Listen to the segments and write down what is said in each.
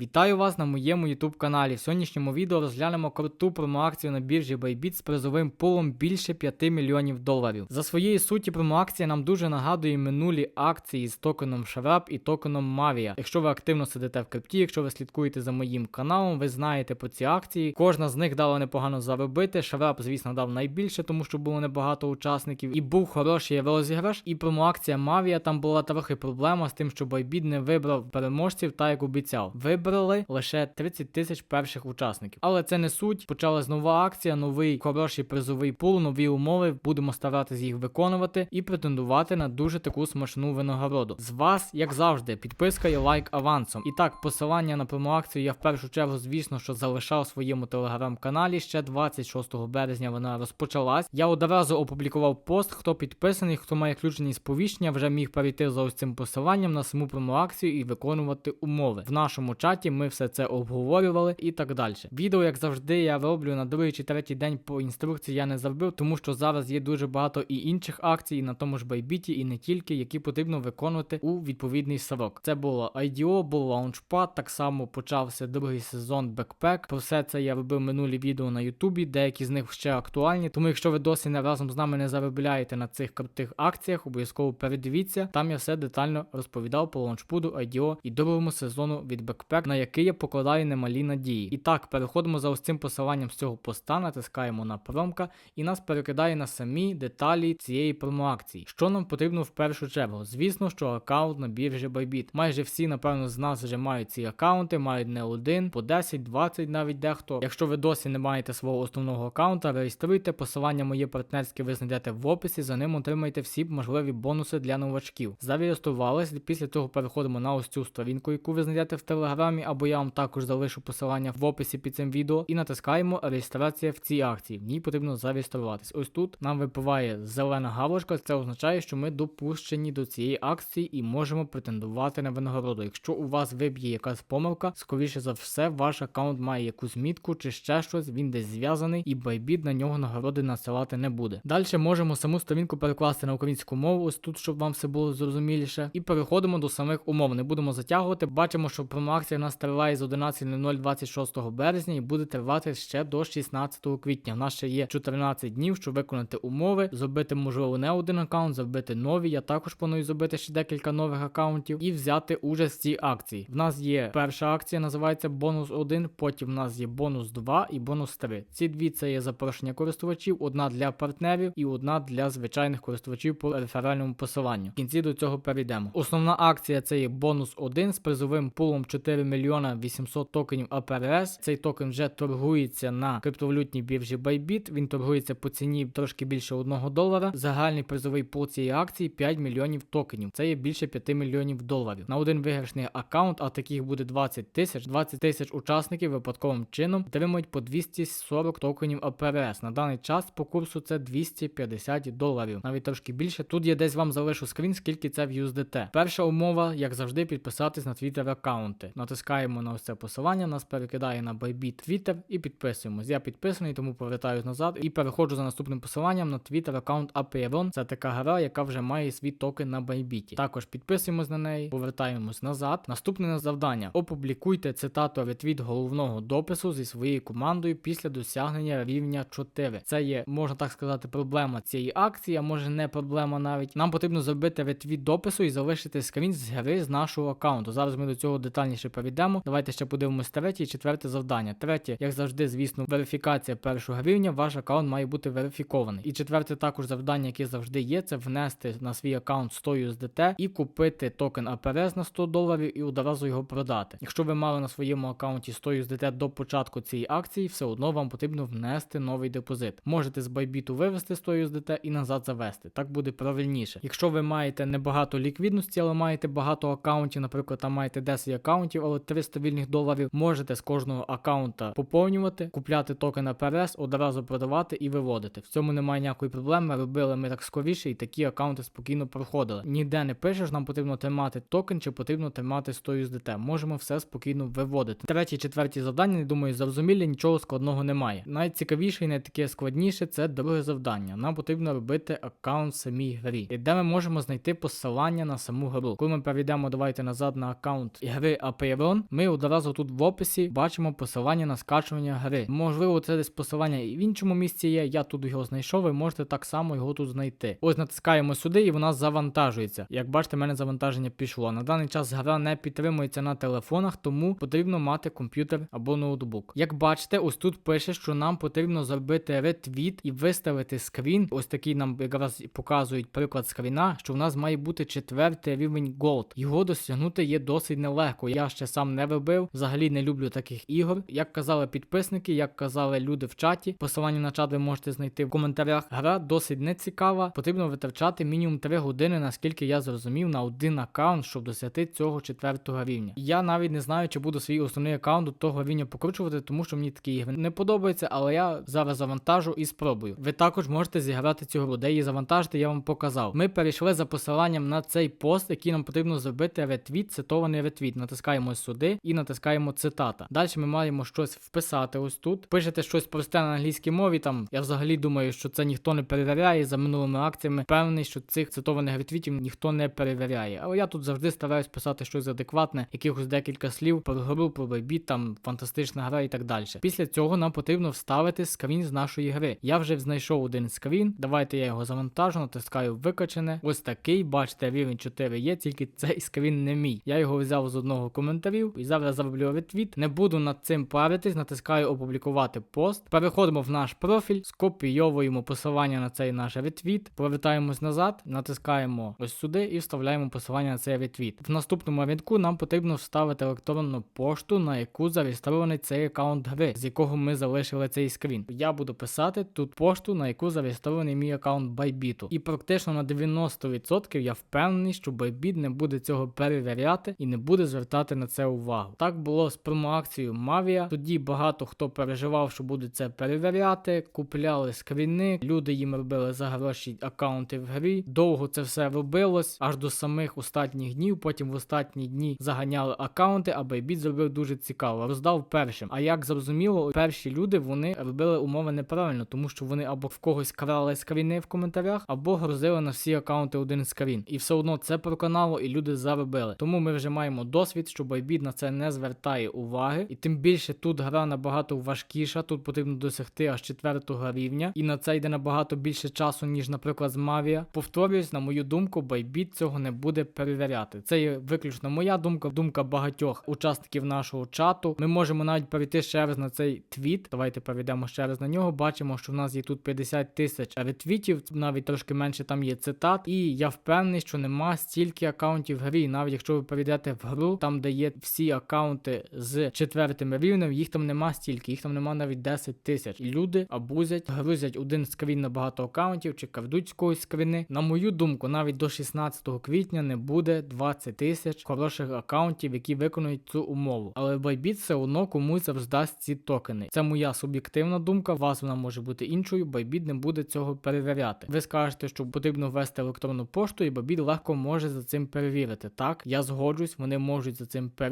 Вітаю вас на моєму YouTube каналі. В сьогоднішньому відео розглянемо круту промоакцію на біржі Bybit з призовим пулом більше 5 мільйонів доларів. За своєю суті, промоакція нам дуже нагадує минулі акції з токеном Sharap і токеном Mavia. Якщо ви активно сидите в крипті, якщо ви слідкуєте за моїм каналом, ви знаєте про ці акції. Кожна з них дала непогано заробити. Sharap, звісно, дав найбільше, тому що було небагато учасників, і був хороший розіграш. І промоакція Mavia там була трохи проблема з тим, що Bybit не вибрав переможців, так як обіцяв. Вибрали лише 30 тисяч перших учасників. Але це не суть. Почалась нова акція, новий хороший призовий пул, нові умови. Будемо старатися їх виконувати і претендувати на дуже таку смачну винагороду. З вас, як завжди, підписка і лайк авансом. І так, посилання на промоакцію я в першу чергу, звісно, що залишав своєму телеграм-каналі. Ще 26 березня вона розпочалась. Я одразу опублікував пост. Хто підписаний, хто має включені сповіщення, вже міг перейти за ось цим посиланням на саму промоакцію і виконувати умови. В нашому чаті ми все це обговорювали і так далі. Відео, як завжди, я роблю на другий чи третій день по інструкції. Я не зробив, тому що зараз є дуже багато і інших акцій і на тому ж байбіті, і не тільки, які потрібно виконувати у відповідний срок. Це було IDO, був Launchpad, так само почався другий сезон Backpack. Про все це я робив минулі відео на Ютубі, деякі з них ще актуальні. Тому, якщо ви досі не разом з нами не заробляєте на цих крутих акціях, обов'язково передивіться. Там я все детально розповідав по лаунчпуду, IDO і другому сезону від Backpack, на який я покладаю немалі надії. І так, переходимо за ось цим посиланням з цього поста, натискаємо на промка, і нас перекидає на самі деталі цієї промоакції. Що нам потрібно в першу чергу? Звісно, що аккаунт на біржі Bybit. Майже всі, напевно, з нас вже мають ці аккаунти, мають не один, по 10, 20 навіть дехто. Якщо ви досі не маєте свого основного аккаунта, реєструйте посилання моє партнерське ви знайдете в описі, за ним отримаєте всі можливі бонуси для новачків. Зареєструвались, після того переходимо на ось цю сторінку, яку ви знайдете в телеграмі, або я вам також залишу посилання в описі під цим відео, і натискаємо реєстрація в цій акції. В ній потрібно зареєструватись. Ось тут нам випиває зелена галочка, це означає, що ми допущені до цієї акції і можемо претендувати на винагороду. Якщо у вас виб'є якась помилка, скоріше за все, ваш аккаунт має якусь мітку чи ще щось, він десь зв'язаний, і Bybit на нього нагороди насилати не буде. Далі можемо саму сторінку перекласти на українську мову, ось тут, щоб вам все було зрозуміліше. І переходимо до самих умов. Не будемо затягувати. Бачимо, що промоакція в нас триває з 11.00 26 березня і буде тривати ще до 16 квітня. У нас ще є 14 днів, щоб виконати умови, зробити, можливо, не один аккаунт, зробити нові. Я також планую зробити ще декілька нових аккаунтів і взяти участь в цій акції. В нас є перша акція, називається бонус 1, потім в нас є бонус 2 і бонус 3. Ці дві це є запрошення користувачів, одна для партнерів і одна для звичайних користувачів по реферальному посиланню. В кінці до цього перейдемо. Основна акція це є бонус 1 з призовим пулом 4 мільйона 800 токенів АПРС. Цей токен вже торгується на криптовалютній біржі Bybit. Він торгується по ціні трошки більше 1 долара. Загальний призовий пул цієї акції 5 мільйонів токенів. Це є більше 5 мільйонів доларів. На один виграшний аккаунт, а таких буде 20 тисяч. 20 тисяч учасників випадковим чином отримують по 240 токенів АПРС. На даний час по курсу це 250 доларів. Навіть трошки більше. Тут я десь вам залишу скрін, скільки це в USDT. Перша умова, як завжди, підписатись на Twitter аккаунти. Натискаємо на ось це посилання, нас перекидає на Bybit Twitter і підписуємось. Я підписаний, тому повертаюсь назад і переходжу за наступним посиланням на Twitter аккаунт Apeiron. Це така гра, яка вже має свій токен на Bybit. Також підписуємось на неї, повертаємось назад. Наступне завдання: опублікуйте цитату ретвіт головного допису зі своєю командою після досягнення рівня 4. Це є, можна так сказати, проблема цієї акції, а може не проблема навіть. Нам потрібно зробити ретвіт допису і залишити скрін з гри з нашого аккаунту. Зараз ми до цього детальніше перейдемо. Давайте ще подивимось третє і четверте завдання. Третє, як завжди, звісно, верифікація першого рівня. Ваш аккаунт має бути верифікований. І четверте також завдання, яке завжди є, це внести на свій аккаунт 100 USDT і купити токен APRS на 100 доларів і одразу його продати. Якщо ви мали на своєму аккаунті 100 USDT до початку цієї акції, все одно вам потрібно внести новий депозит. Можете з Bybit вивести 100 USDT і назад завести. Так буде правильніше. Якщо ви маєте небагато ліквідності, але маєте багато аккаунтів, наприклад, там маєте 10 аккаунтів, але 300 вільних доларів, можете з кожного аккаунта поповнювати, купляти токен APRS, одразу продавати і виводити. В цьому немає ніякої проблеми. Робили ми так скоріше, і такі аккаунти спокійно проходили. Ніде не пишеш, нам потрібно тримати токен чи потрібно тримати 100 USDT. Можемо все спокійно виводити. Треті, четверті завдання, думаю, зрозумілі, нічого складного немає. Найцікавіше і не таке складніше це друге завдання. Нам потрібно робити аккаунт в самій грі, і де ми можемо знайти посилання на саму гру. Коли ми перейдемо, давайте назад на аккаунт гри Apeiron, сторон, ми одразу тут в описі бачимо посилання на скачування гри. Можливо, це десь посилання і в іншому місці є. Я тут його знайшов, ви можете так само його тут знайти. Ось натискаємо сюди, і вона завантажується. Як бачите, в мене завантаження пішло. На даний час гра не підтримується на телефонах, тому потрібно мати комп'ютер або ноутбук. Як бачите, ось тут пише, що нам потрібно зробити ретвіт і виставити скрін. Ось такий нам якраз показують приклад скріна, що в нас має бути четвертий рівень Gold. Його досягнути є досить нелегко. Я ще сам не робив. Взагалі не люблю таких ігор. Як казали підписники, як казали люди в чаті. Посилання на чат ви можете знайти в коментарях. Гра досить нецікава. Потрібно витрачати мінімум 3 години, наскільки я зрозумів, на один аккаунт, щоб досягти цього четвертого рівня. Я навіть не знаю, чи буду свій основний аккаунт до того рівня покручувати, тому що мені такі ігри не подобаються, але я зараз завантажу і спробую. Ви також можете зіграти цю гру, де її завантажити, я вам показав. Ми перейшли за посиланням на цей пост, який нам потрібно зробити ретвіт, цитований ретвіт. Натискаємо сюди і натискаємо цитата. Далі ми маємо щось вписати ось тут. Пишете щось просте на англійській мові. Там я взагалі думаю, що це ніхто не перевіряє за минулими акціями. Певний, що цих цитованих ретвітів ніхто не перевіряє. Але я тут завжди стараюсь писати щось адекватне, якихось декілька слів про гру, про байбіт, там фантастична гра і так далі. Після цього нам потрібно вставити скрін з нашої гри. Я вже знайшов один скрін. Давайте я його завантажу, натискаю викачене. Ось такий, бачите, рівень 4 є, тільки цей скрін не мій. Я його взяв з одного коментарів і зараз зроблю ретвіт. Не буду над цим паритись, натискаю опублікувати пост. Переходимо в наш профіль, скопійовуємо посилання на цей наш ретвіт, повертаємось назад, натискаємо ось сюди і вставляємо посилання на цей ретвіт. В наступному рядку нам потрібно вставити електронну пошту, на яку зареєстрований цей аккаунт гри, з якого ми залишили цей скрін. Я буду писати тут пошту, на яку зареєстрований мій аккаунт Bybit. І практично на 90% я впевнений, що Bybit не буде цього перевіряти і не буде звертати на це увагу. Так було з промоакцією Mavia. Тоді багато хто переживав, що будуть це перевіряти, купляли скріни, люди їм робили за гроші аккаунти в грі. Довго це все робилось аж до самих останніх днів. Потім в останні дні заганяли аккаунти, а Bybit зробив дуже цікаво. Роздав першим. А як зрозуміло, перші люди вони робили умови неправильно, тому що вони або в когось крали скріни в коментарях, або грузили на всі аккаунти один скрін. І все одно це проканало, і люди заробили. Тому ми вже маємо досвід, що Bybit на це не звертає уваги. І тим більше тут гра набагато важкіша. Тут потрібно досягти аж четвертого рівня, і на це йде набагато більше часу, ніж, наприклад, з Mavia. Повторюсь, на мою думку, Bybit цього не буде перевіряти. Це є виключно моя думка, думка багатьох учасників нашого чату. Ми можемо навіть перейти ще раз на цей твіт. Давайте перейдемо ще раз на нього. Бачимо, що в нас є тут 50 тисяч ретвітів, навіть трошки менше там є цитат. І я впевнений, що нема стільки аккаунтів в грі. Навіть якщо ви перейдете в гру, там де є всі аккаунти з четвертим рівнем, їх там нема стільки, їх там нема навіть 10 тисяч. І люди абузять, грузять один скрін на багато аккаунтів чи крадуть з когось скріни. На мою думку, навіть до 16 квітня не буде 20 тисяч хороших аккаунтів, які виконують цю умову. Але Bybit все одно комусь роздасть ці токени. Це моя суб'єктивна думка. У вас вона може бути іншою. Bybit не буде цього перевіряти. Ви скажете, що потрібно ввести електронну пошту, і Bybit легко може за цим перевірити. Так, я згоджусь, вони можуть за цим перевірити,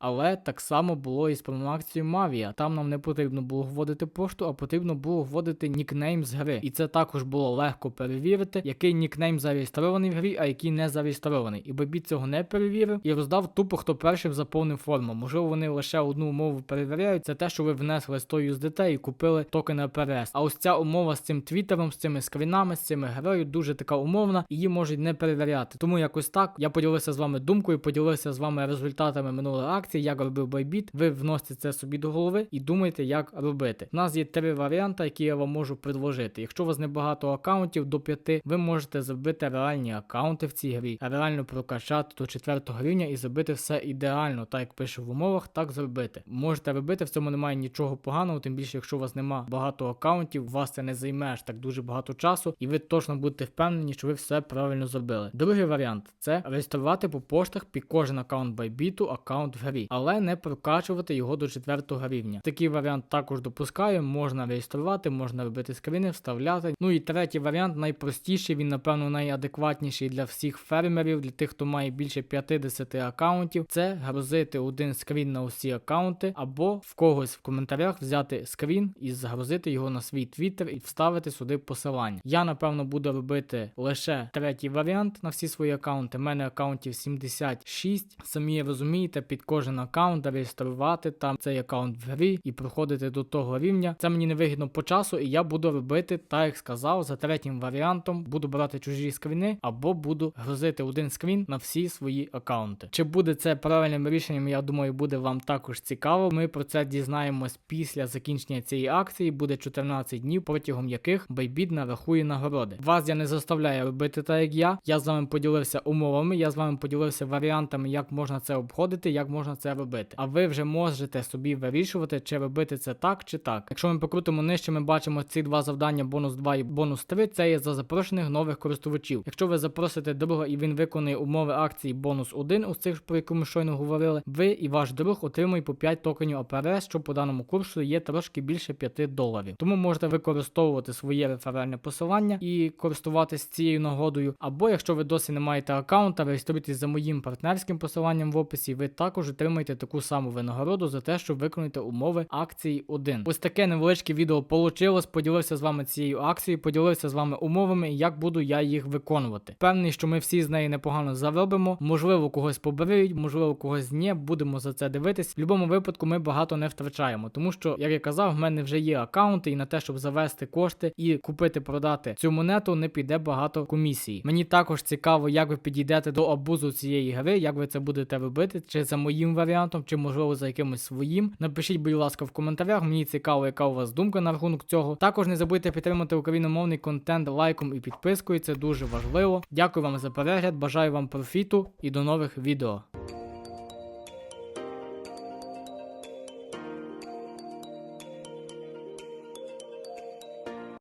але так само було і з промоакцією Mavia. Там нам не потрібно було вводити пошту, а потрібно було вводити нікнейм з гри. І це також було легко перевірити, який нікнейм зареєстрований в грі, а який не зареєстрований. І Bybit цього не перевірив і роздав тупо, хто перший заповнив форму. Можливо, вони лише одну умову перевіряють. Це те, що ви внесли 100 USDT і купили токени ПРС. А ось ця умова з цим твіттером, з цими скрінами, з цими героєю дуже така умовна, її можуть не перевіряти. Тому якось так я поділився з вами думкою, поділився з вами результатами минулої акції, як робив Bybit. Ви вносите це собі до голови і думайте, як робити. У нас є три варіанти, які я вам можу предложити. Якщо у вас небагато аккаунтів до п'яти, ви можете зробити реальні аккаунти в цій грі, а реально прокачати до четвертого рівня і зробити все ідеально, так як пише в умовах, так зробити. Можете робити, в цьому немає нічого поганого, тим більше, якщо у вас нема багато аккаунтів, вас це не займе аж так дуже багато часу, і ви точно будете впевнені, що ви все правильно зробили. Другий варіант це реєструвати по поштах під кожен аккаунт Bybit аккаунт в грі, але не прокачувати його до четвертого рівня. Такий варіант також допускаю, можна реєструвати, можна робити скріни, вставляти. Ну і третій варіант найпростіший, він, напевно, найадекватніший для всіх фермерів, для тих, хто має більше 50 аккаунтів. Це грузити один скрін на усі аккаунти, або в когось в коментарях взяти скрін і загрузити його на свій твіттер і вставити сюди посилання. Я, напевно, буду робити лише третій варіант на всі свої аккаунти. У мене аккаунтів 76. Самі розумієте. Розумієте, під кожен аккаунт реєструвати там цей аккаунт в грі і проходити до того рівня. Це мені невигідно по часу, і я буду робити, так як сказав, за третім варіантом буду брати чужі скріни або буду грузити один скрін на всі свої аккаунти. Чи буде це правильним рішенням? Я думаю, буде вам також цікаво. Ми про це дізнаємось після закінчення цієї акції. Буде 14 днів, протягом яких Bybit нарахує нагороди. Вас я не заставляю робити так, як я. Я з вами поділився умовами, я з вами поділився варіантами, як можна це обходити, як можна це робити. А ви вже можете собі вирішувати, чи робити це так чи так. Якщо ми покрутимо нижче, ми бачимо ці два завдання: бонус 2 і бонус 3. Це є за запрошених нових користувачів. Якщо ви запросите друга і він виконує умови акції бонус 1, ось цих про яку ми щойно говорили, ви і ваш друг отримує по 5 токенів АПРС, що по даному курсу є трошки більше 5 доларів. Тому можете використовувати своє реферальне посилання і користуватись цією нагодою. Або якщо ви досі не маєте аккаунта, реєструйтесь за моїм партнерським посиланням в описі. Ви також отримаєте таку саму винагороду за те, що виконуєте умови акції 1. Ось таке невеличке відео получилось. Поділився з вами цією акцією, поділився з вами умовами, як буду я їх виконувати. Певний, що ми всі з неї непогано заробимо. Можливо, когось побриють, можливо, когось ні. Будемо за це дивитись. В будь-якому випадку ми багато не втрачаємо, тому що, як я казав, в мене вже є аккаунти, і на те, щоб завести кошти і купити, продати цю монету, не піде багато комісії. Мені також цікаво, як ви підійдете до абузу цієї гри, як ви це будете робити, чи за моїм варіантом, чи можливо за якимось своїм. Напишіть, будь ласка, в коментарях. Мені цікаво, яка у вас думка на рахунок цього. Також не забудьте підтримати україномовний контент лайком і підпискою. Це дуже важливо. Дякую вам за перегляд. Бажаю вам профіту і до нових відео.